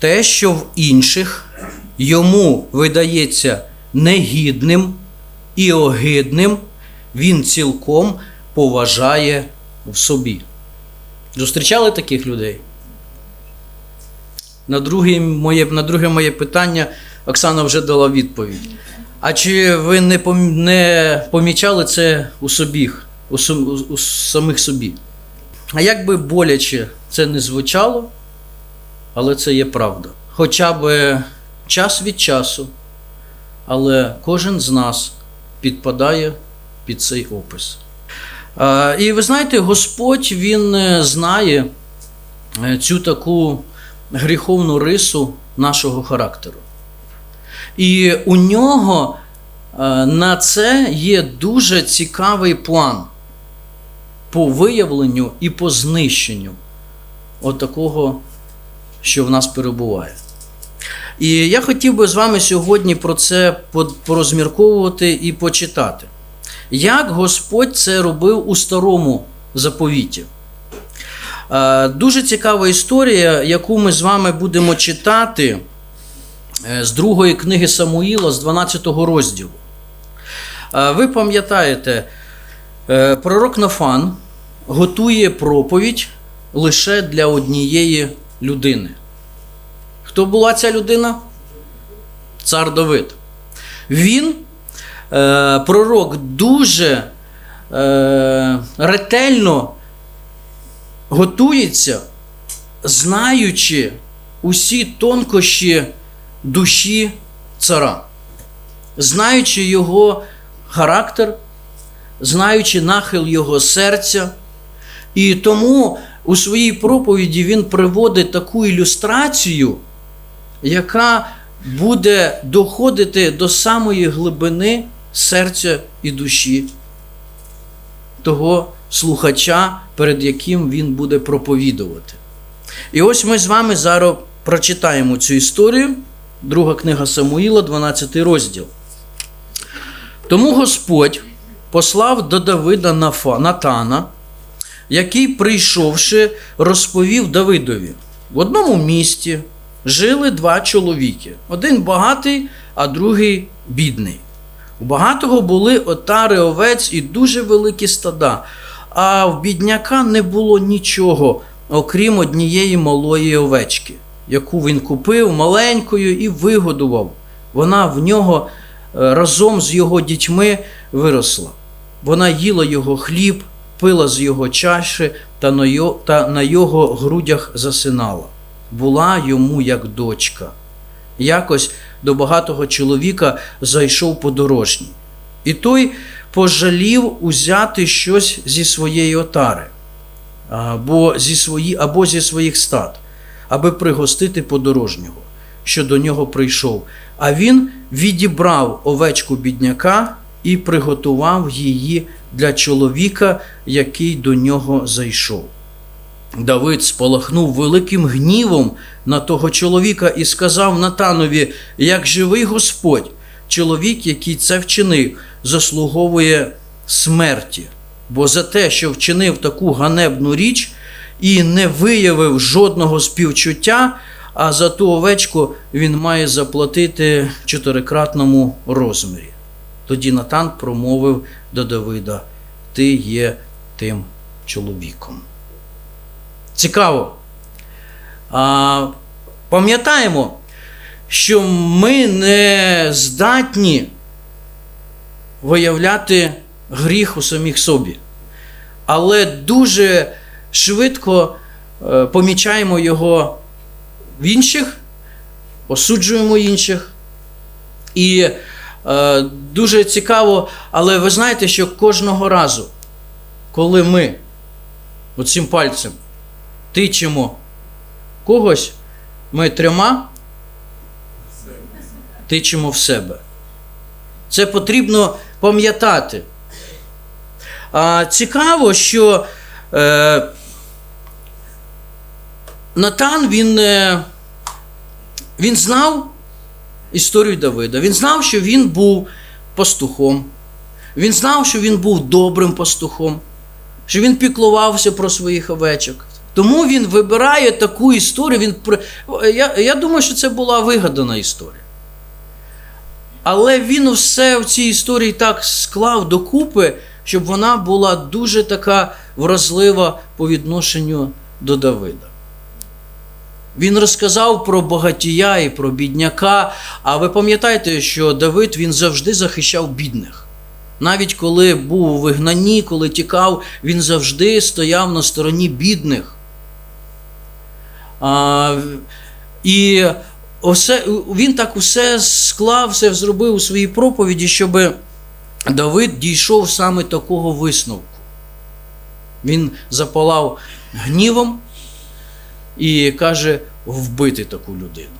те, що в інших йому видається негідним і огидним, він цілком поважає в собі. Зустрічали таких людей? На друге моє, на друге моє питання Оксана вже дала відповідь. А чи ви не, не помічали це у собі, у, у, у самих собі? А як би боляче це не звучало, але це є правда. Хоча б час від часу, але кожен з нас підпадає під цей опис. І ви знаєте, Господь Він е, знає е, цю таку гріховну рису нашого характеру. І у нього е, на це є дуже цікавий план по виявленню і по знищенню отакого, що в нас перебуває. І я хотів би з вами сьогодні про це порозмірковувати і почитати. Як Господь це робив у старому заповіті. Е, Дуже цікава історія, яку ми з вами будемо читати е, з другої книги Самуїла, з 12 розділу. Е, Ви пам'ятаєте, пророк Нафан готує проповідь лише для однієї людини. Хто була ця людина? Цар Давид. Він, е, пророк, дуже е, ретельно готується, знаючи усі тонкощі душі цара, знаючи його характер, знаючи нахил його серця. І тому у своїй проповіді він приводить таку ілюстрацію, яка буде доходити до самої глибини серця і душі того слухача, перед яким він буде проповідувати. І ось ми з вами зараз прочитаємо цю історію. Друга книга Самуїла, 12 розділ. Тому Господь послав до Давида Натана, який, прийшовши, розповів Давидові: в одному місті жили два чоловіки: один багатий, а другий бідний. У багатого були отари овець і дуже великі стада, а в бідняка не було нічого, окрім однієї малої овечки, яку він купив маленькою і вигодував. Вона в нього е, разом з його дітьми виросла. Вона їла його хліб, пила з його чаші та на його грудях засинала. Була йому як дочка. Якось до багатого чоловіка зайшов подорожній. І той пожалів узяти щось зі своєї отари, або зі, свої, або зі своїх стад, аби пригостити подорожнього, що до нього прийшов. А він відібрав овечку бідняка і приготував її для чоловіка, який до нього зайшов. Давид спалахнув великим гнівом на того чоловіка і сказав Натанові: як живий Господь, чоловік, який це вчинив, заслуговує смерті. Бо за те, що вчинив таку ганебну річ і не виявив жодного співчуття, а за ту овечку він має заплатити чотирикратному розмірі. Тоді Натан промовив до Давида: Ти є тим чоловіком. Цікаво. А, пам'ятаємо, що ми не здатні виявляти гріх у самих собі, але дуже швидко е, помічаємо його в інших, осуджуємо інших. І дуже цікаво, але ви знаєте, що кожного разу, коли ми оцим пальцем тичемо когось, ми трьома тичемо в себе. Це потрібно пам'ятати. А, цікаво, що е, Натан він, е, він знав історію Давида. Він знав, що він був пастухом. Він знав, що він був добрим пастухом, що він піклувався про своїх овечок. Тому він вибирає таку історію. Він, я, я думаю, що це була вигадана історія. Але він все в цій історії так склав докупи, щоб вона була дуже така вразлива по відношенню до Давида. Він розказав про багатія і про бідняка. А ви пам'ятаєте, що Давид він завжди захищав бідних. Навіть коли був у вигнанні, коли тікав, він завжди стояв на стороні бідних. А, і усе, він так усе склав, все зробив у своїй проповіді, щоб Давид дійшов саме такого висновку. Він запалав гнівом і каже вбити таку людину.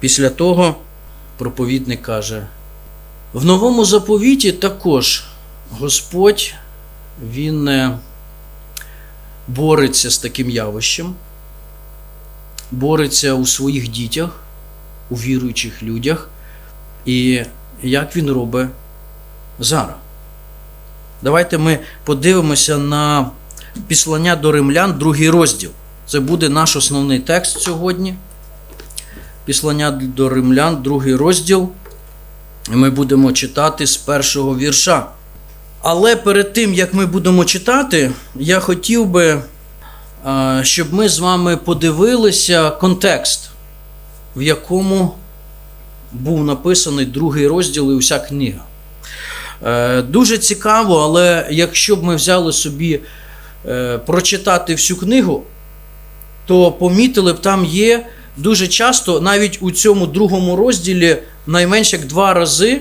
Після того проповідник каже: в новому заповіті також Господь він е, бореться з таким явищем, бореться у своїх дітях, у віруючих людях, і як він робить зараз. Давайте ми подивимося на післання до римлян, другий розділ. Це буде наш основний текст сьогодні. Післання до римлян, другий розділ. І ми будемо читати з першого вірша. Але перед тим, як ми будемо читати, я хотів би, щоб ми з вами подивилися контекст, в якому був написаний другий розділ і уся книга. Е, Дуже цікаво, але якщо б ми взяли собі е, прочитати всю книгу, то помітили б, там є дуже часто, навіть у цьому другому розділі, найменше як два рази,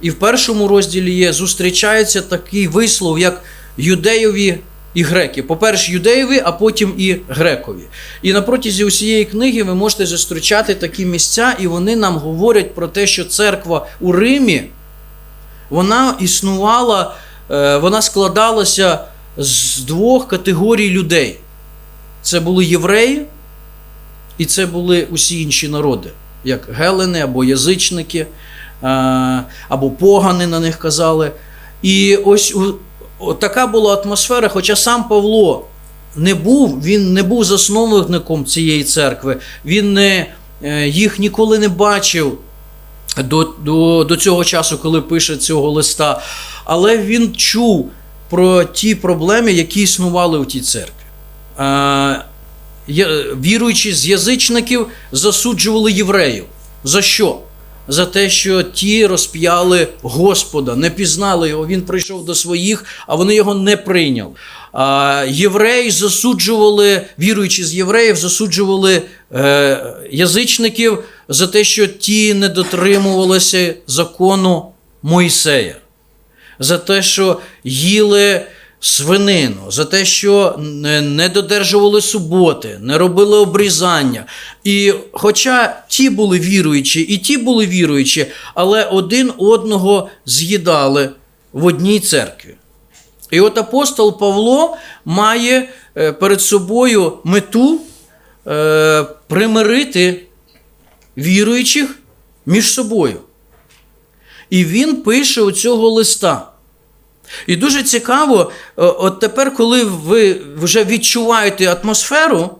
і в першому розділі є, зустрічається такий вислов, як юдеєві і греки. По-перше, юдеєві, а потім і грекові. І на протязі усієї книги ви можете зустрічати такі місця, і вони нам говорять про те, що церква у Римі вона існувала, е, вона складалася з двох категорій людей. Це були євреї, і це були усі інші народи, як гелени або язичники, е, або погани на них казали. І ось така була атмосфера, хоча сам Павло не був, він не був засновником цієї церкви, він не, е, їх ніколи не бачив до, до, до цього часу, коли пише цього листа. Але він чув про ті проблеми, які існували у тій церкві. Е, віруючі з язичників засуджували євреїв. За що? За те, що ті розп'яли Господа, не пізнали його. Він прийшов до своїх, а вони його не прийняли. Євреї засуджували, віруючі з євреїв, засуджували е, язичників за те, що ті не дотримувалися закону Мойсея за те, що їли свинину, за те, що не додержували суботи, не робили обрізання. І хоча ті були віруючі, і ті були віруючі, але один одного з'їдали в одній церкві. І от апостол Павло має е, перед собою мету е, примирити віруючих між собою. І він пише у цього листа. І дуже цікаво, е, от тепер, коли ви вже відчуваєте атмосферу,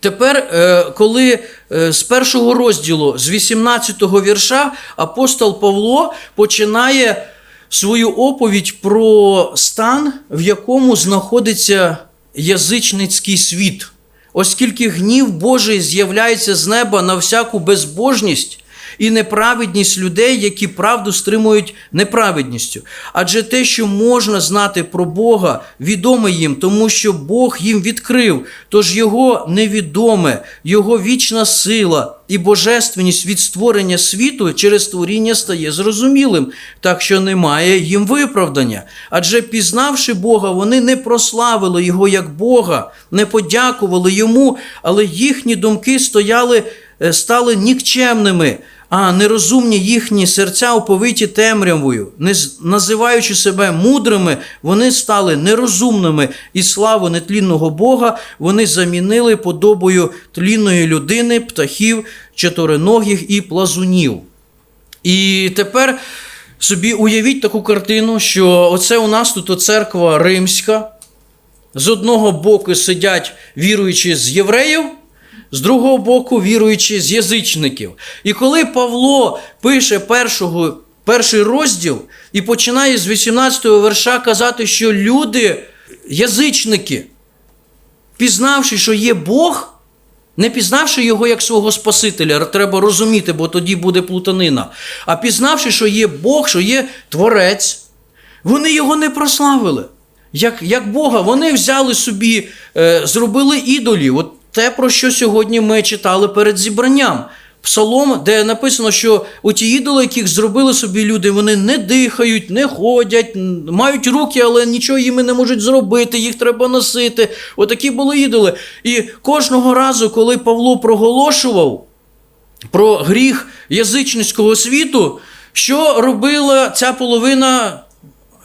тепер, е, коли е, з першого розділу, з 18-го вірша, апостол Павло починає свою оповідь про стан, в якому знаходиться язичницький світ. Оскільки гнів Божий з'являється з неба на всяку безбожність і неправедність людей, які правду стримують неправедністю. Адже те, що можна знати про Бога, відоме їм, тому що Бог їм відкрив, тож Його невідоме, Його вічна сила і божественність від створення світу через творіння стає зрозумілим, так що немає їм виправдання. Адже пізнавши Бога, вони не прославили Його як Бога, не подякували Йому, але їхні думки стояли, е, стали нікчемними. А нерозумні їхні серця оповиті темрявою, не називаючи себе мудрими, вони стали нерозумними, і славу нетлінного Бога вони замінили подобою тлінної людини, птахів, чотириногих і плазунів. І тепер собі уявіть таку картину, що оце у нас тут церква римська, з одного боку сидять віруючі з євреїв, з другого боку віруючі з язичників. І коли Павло пише першого, перший розділ і починає з 18 верша казати, що люди, язичники, пізнавши, що є Бог, не пізнавши його як свого Спасителя, треба розуміти, бо тоді буде плутанина. А пізнавши, що є Бог, що є Творець, вони його не прославили. Як, як Бога, вони взяли собі, е, зробили ідолів. От те, про що сьогодні ми читали перед зібранням. Псалом, де написано, що оті ідоли, яких зробили собі люди, вони не дихають, не ходять, мають руки, але нічого їм не можуть зробити, їх треба носити. Отакі були ідоли. І кожного разу, коли Павло проголошував про гріх язичницького світу, що робила ця половина,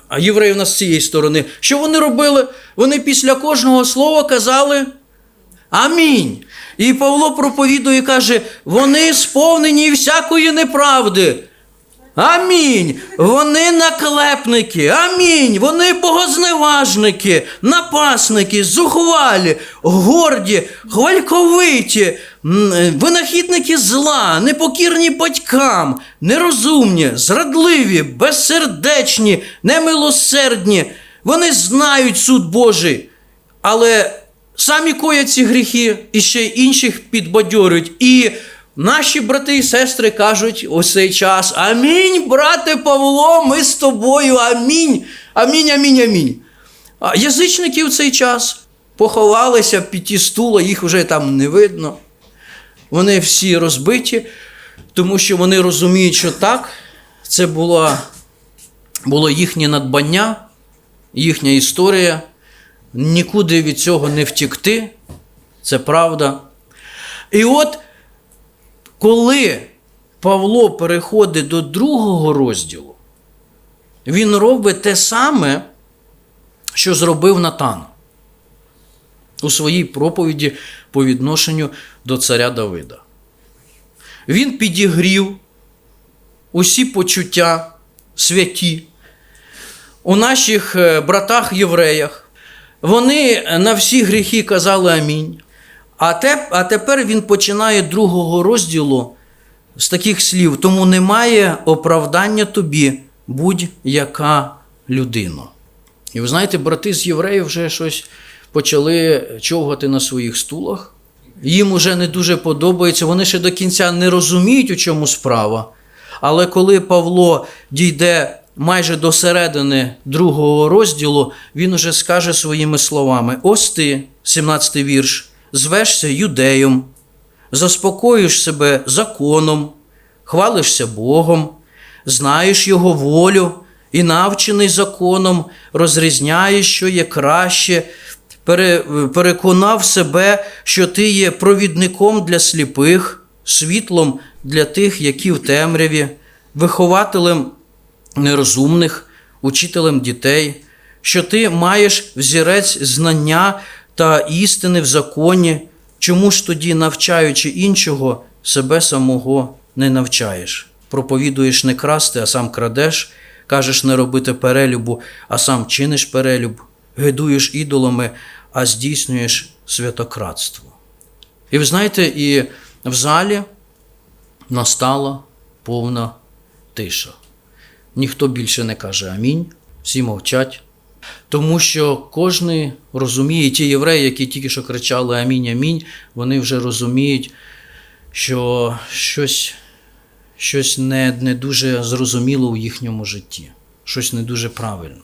а євреї в нас з цієї сторони, що вони робили? Вони після кожного слова казали Амінь. І Павло проповідує і каже: вони сповнені всякої неправди. Амінь. Вони наклепники. Амінь. Вони богозневажники, напасники, зухвалі, горді, хвальковиті, винахідники зла, непокірні батькам, нерозумні, зрадливі, безсердечні, немилосердні. Вони знають суд Божий, але самі коять ці гріхи і ще інших підбадьорюють. І наші брати і сестри кажуть ось цей час: Амінь, брате Павло, ми з тобою. Амінь. Амінь, амінь, амінь. А язичники в цей час поховалися під ті стула, їх вже там не видно. Вони всі розбиті, тому що вони розуміють, що так, це було, було їхнє надбання, їхня історія. Нікуди від цього не втікти. Це правда. І от коли Павло переходить до другого розділу, він робить те саме, що зробив Натан у своїй проповіді по відношенню до царя Давида. Він підігрів усі почуття святі у наших е, братах-євреях. Вони на всі гріхи казали амінь. А, те, а тепер він починає другого розділу з таких слів: тому немає оправдання тобі будь-яка людина. І ви знаєте, брати з євреїв вже щось почали човгати на своїх стулах. Їм уже не дуже подобається, вони ще до кінця не розуміють, у чому справа. Але коли Павло дійде майже до середини другого розділу, він уже скаже своїми словами: Ось ти, 17 й вірш, звешся юдеєм, заспокоїш себе законом, хвалишся Богом, знаєш Його волю і навчений законом, розрізняєш, що є краще, переконав себе, що ти є провідником для сліпих, світлом для тих, які в темряві, вихователем нерозумних, учителем дітей, що ти маєш взірець знання та істини в законі, чому ж тоді, навчаючи іншого, себе самого не навчаєш? Проповідуєш не красти, а сам крадеш, кажеш не робити перелюбу, а сам чиниш перелюб, гидуєш ідолами, а здійснюєш святократство. І ви знаєте, і в залі настала повна тиша. Ніхто більше не каже амінь, всі мовчать. Тому що кожен розуміє, ті євреї, які тільки що кричали Амінь, амінь, вони вже розуміють, що щось, щось не, не дуже зрозуміло у їхньому житті, щось не дуже правильно.